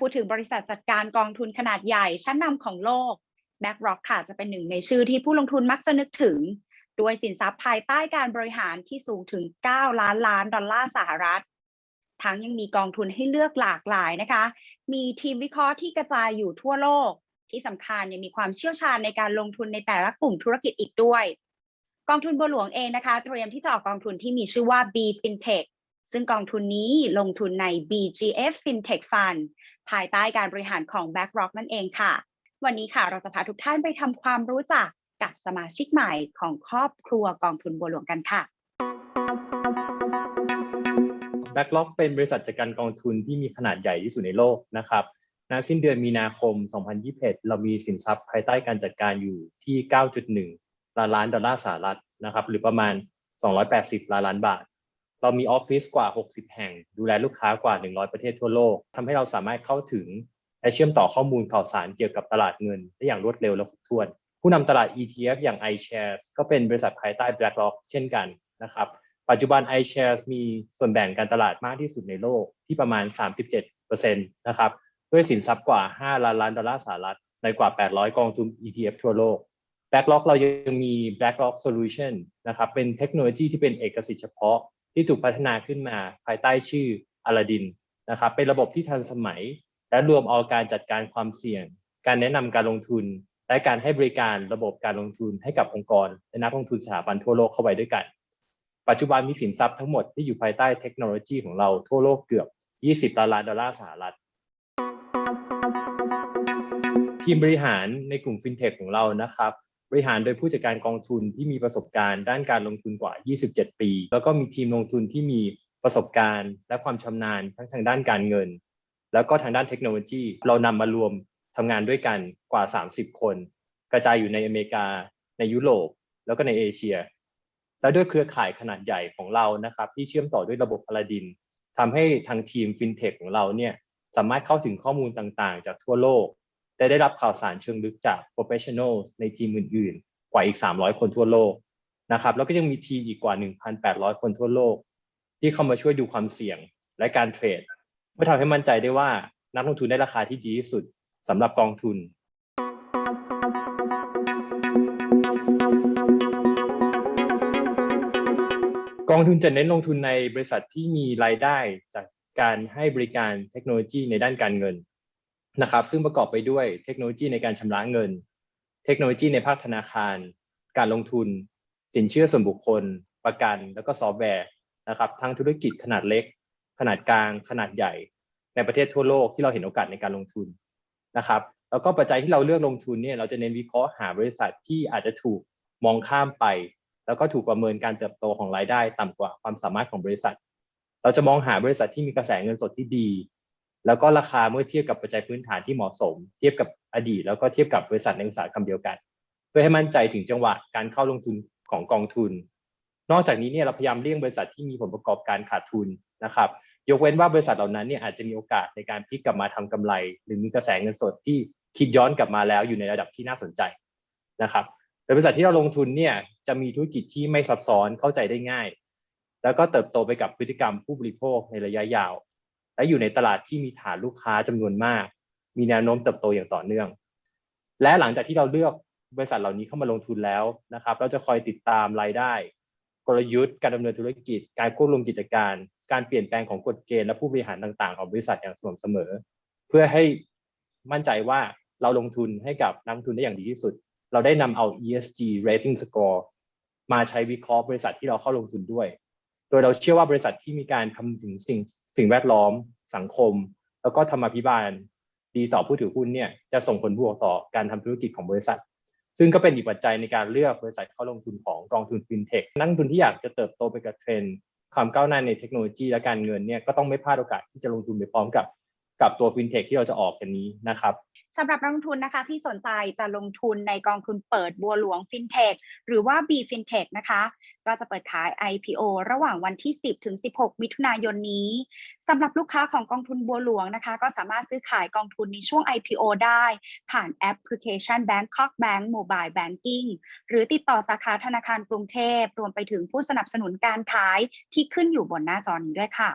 พูดถึงบริษัทจัดการกองทุนขนาดใหญ่ชั้นนำของโลก BlackRock ค่ะจะเป็นหนึ่งในชื่อที่ผู้ลงทุนมักจะนึกถึง ด้วยสินทรัพย์ภายใต้การบริหารที่สูงถึง 9 ล้านล้านดอลลาร์สหรัฐ ทั้งยังมีกองทุนให้เลือกหลากหลายนะคะ มีทีมวิเคราะห์ที่กระจายอยู่ทั่วโลก ที่สำคัญยังมีความเชี่ยวชาญในการลงทุนในแต่ละกลุ่มธุรกิจอีกด้วย กองทุนบัวหลวงเองนะคะ เตรียมที่จะออกกองทุนที่มีชื่อว่า B FinTech ซึ่งกองทุนนี้ลงทุนใน BGF FinTech Fund ภายใต้การบริหารของ BlackRock นั่นเองค่ะ วันนี้ค่ะเราจะพาทุกท่านไปทำความรู้จักกับสมาชิกใหม่ของครอบครัวกองทุนบัวหลวงกันค่ะ BlackRock เป็นบริษัทจัดการกองทุนที่มีขนาดใหญ่ที่สุดในโลกนะครับณสิ้นเดือนมีนาคม 2021 เรามีสินทรัพย์ภายใต้การจัดการอยู่ที่ 9.1 ล้านล้านดอลลาร์สหรัฐนะครับ หรือประมาณ 280 ล้านล้านบาท เรามีออฟฟิศกว่า 60 แห่ง ดูแลลูกค้ากว่า 100 ประเทศทั่วโลกทำให้เราสามารถเข้าถึง และเชื่อมต่อข้อมูลข่าวสารเกี่ยวกับตลาดเงินได้อย่างรวดเร็วและครบถ้วน ผู้นำตลาด ETF อย่าง iShares ก็เป็นบริษัทภายใต้ BlackRock เช่นกันนะครับ ปัจจุบัน iShares มีส่วนแบ่งการตลาดมากที่สุดในโลกที่ประมาณ 37%นะครับ ด้วยสินทรัพย์กว่า 5 ล้านล้านดอลลาร์สหรัฐในกว่า 800 กองทุน ETF ทั่วโลก BlackRock เรายังมี BlackRock Solution นะครับ เป็นเทคโนโลยีที่เป็นเอกสิทธิ์เฉพาะ ที่ถูกพัฒนาขึ้นมาภายใต้ชื่อ Aladdin นะครับเป็นระบบที่ทันสมัย และรวมเอาการจัดการความเสี่ยง การแนะนำการลงทุน และการให้บริการระบบการลงทุนให้กับองค์กร และนักลงทุนสถาบันทั่วโลกเข้าไปด้วยกัน ปัจจุบันมีสินทรัพย์ทั้งหมดที่อยู่ภายใต้เทคโนโลยีของเราทั่วโลกเกือบ 20ล้านล้านดอลลาร์สหรัฐทีมบริหารในกลุ่มฟินเทคของเรานะครับ บริหารโดยผู้จัดการกองทุนที่มีประสบการณ์ด้านการลงทุนกว่า 27 ปี แล้วก็มีทีมลงทุนที่มีประสบการณ์ และความชำนาญทั้งทางด้านการเงิน แล้วก็ทางด้านเทคโนโลยี เรานำมารวมทำงานด้วยกันกว่า 30 คน กระจายอยู่ในอเมริกา ในยุโรป แล้วก็ในเอเชีย และด้วยเครือข่ายขนาดใหญ่ของเรานะครับ ที่เชื่อมต่อด้วยระบบอลาดินทำให้ทางทีมฟินเทคของเราเนี่ยสามารถเข้าถึงข้อมูลต่างๆ จากทั่วโลก และได้รับข่าวสารเชิงลึกจาก professional ในทีมอื่น ๆ กว่าอีก 300 คนทั่วโลกนะครับแล้วก็ยังมีทีมอีกกว่า 1,800 คนทั่วโลก ที่เข้ามาช่วยดูความเสี่ยงและการเทรดเพื่อทำให้มั่นใจได้ว่านักลงทุนได้ราคาที่ดีที่สุดสำหรับกองทุนกองทุนจะเน้นลงทุนในบริษัทที่มีรายได้จากการให้บริการเทคโนโลยีในด้านการเงิน นะครับซึ่งประกอบไปด้วยเทคโนโลยีในการชำระเงิน เทคโนโลยีในภาคธนาคาร การลงทุน สินเชื่อส่วนบุคคล ประกัน แล้วก็ซอฟต์แวร์นะครับทั้งธุรกิจขนาดเล็ก ขนาดกลาง ขนาดใหญ่ ในประเทศทั่วโลกที่เราเห็นโอกาสในการลงทุนนะครับแล้วก็ปัจจัยที่เราเลือกลงทุนเนี่ยเราจะเน้นวิเคราะห์หาบริษัทที่อาจจะถูกมองข้ามไป แล้วก็ถูกประเมินการเติบโตของรายได้ต่ำกว่าความสามารถของบริษัท เราจะมองหาบริษัทที่มีกระแสเงินสดที่ดี แล้วก็ราคาเมื่อเทียบกับปัจจัยพื้นฐานที่เหมาะสม เทียบกับอดีต แล้วก็เทียบกับบริษัทในอุตสาหกรรมเดียวกัน เพื่อให้มั่นใจถึงจังหวะการเข้าลงทุนของกองทุน นอกจากนี้เนี่ยเราพยายามเลี่ยงบริษัทที่มีผลประกอบการขาดทุนนะครับยกเว้นว่าบริษัทเหล่านั้นเนี่ยอาจจะมีโอกาสในการพลิกกลับมาทำกำไร หรือมีกระแสเงินสดที่คิดย้อนกลับมาแล้วอยู่ในระดับที่น่าสนใจนะครับแต่บริษัทที่เราลงทุนเนี่ยจะมีธุรกิจที่ไม่ซับซ้อนเข้าใจได้ง่าย แล้วก็เติบโตไปกับพฤติกรรมผู้บริโภคในระยะยาว และอยู่ในตลาดที่มีฐานลูกค้าจำนวนมาก มีแนวโน้มเติบโตอย่างต่อเนื่อง และหลังจากที่เราเลือกบริษัทเหล่านี้เข้ามาลงทุนแล้วนะครับ เราจะคอยติดตามรายได้ กลยุทธ์ การดำเนินธุรกิจ การควบรวมกิจการ การเปลี่ยนแปลงของกฎเกณฑ์และผู้บริหารต่างๆ ของบริษัทอย่างสม่ำเสมอ เพื่อให้มั่นใจว่าเราลงทุนให้กับนักทุนได้อย่างดีที่สุด เราได้นำเอา ESG rating score มาใช้วิเคราะห์บริษัทที่เราเข้าลงทุนด้วย โดยเราเชื่อว่าบริษัทที่มีการคำถึงสิ่งสิ่งแวดล้อม สังคม แล้วก็ธรรมาภิบาล ดีต่อผู้ถือหุ้นเนี่ยจะส่งผลบวกต่อการทำธุรกิจของบริษัท ซึ่งก็เป็นอีกปัจจัยในการเลือกบริษัทเข้าลงทุนของกองทุนฟินเทคนักทุนที่อยากจะเติบโตไปกับเทรนด์ความก้าวหน้าในเทคโนโลยีและการเงินเนี่ยก็ต้องไม่พลาดโอกาสที่จะลงทุนไปพร้อมกับ กับตัวฟินเทคที่เราจะออกกันนี้นะครับสำหรับนักลงทุนนะคะที่สนใจจะลงทุนในกองทุนเปิดบัวหลวง FinTech หรือว่า B FinTech นะคะก็จะเปิดขาย IPO ระหว่างวันที่ 10 ถึง 16 มิถุนายนนี้สำหรับลูกค้าของกองทุนบัวหลวงนะคะ ก็สามารถซื้อขายกองทุนในช่วง IPO ได้ผ่านแอปพลิเคชัน Bangkok Bank Mobile Banking หรือติดต่อสาขาธนาคารกรุงเทพรวมไปถึงผู้สนับสนุนการขายที่ขึ้นอยู่บนหน้าจอนี้ด้วยค่ะ